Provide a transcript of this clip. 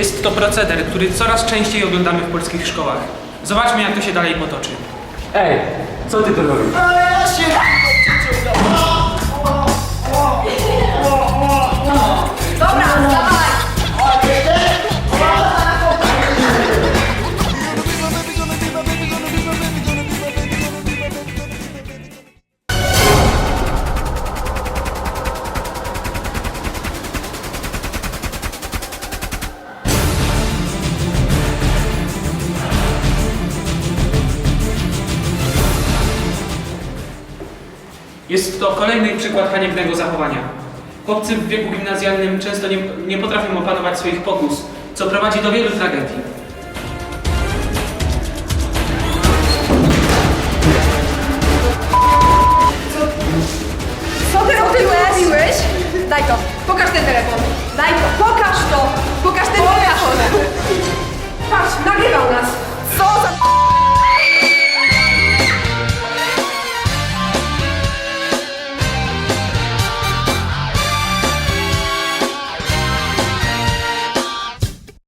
Jest to proceder, który coraz częściej oglądamy w polskich szkołach. Zobaczmy, jak to się dalej potoczy. Ej, co ty tu robisz? Dobra, Jest to kolejny przykład haniebnego zachowania. Chłopcy w wieku gimnazjalnym często nie, nie potrafią opanować swoich pokus, co prowadzi do wielu tragedii. Co ty robiłeś? Daj to. Pokaż ten telefon. Dajko.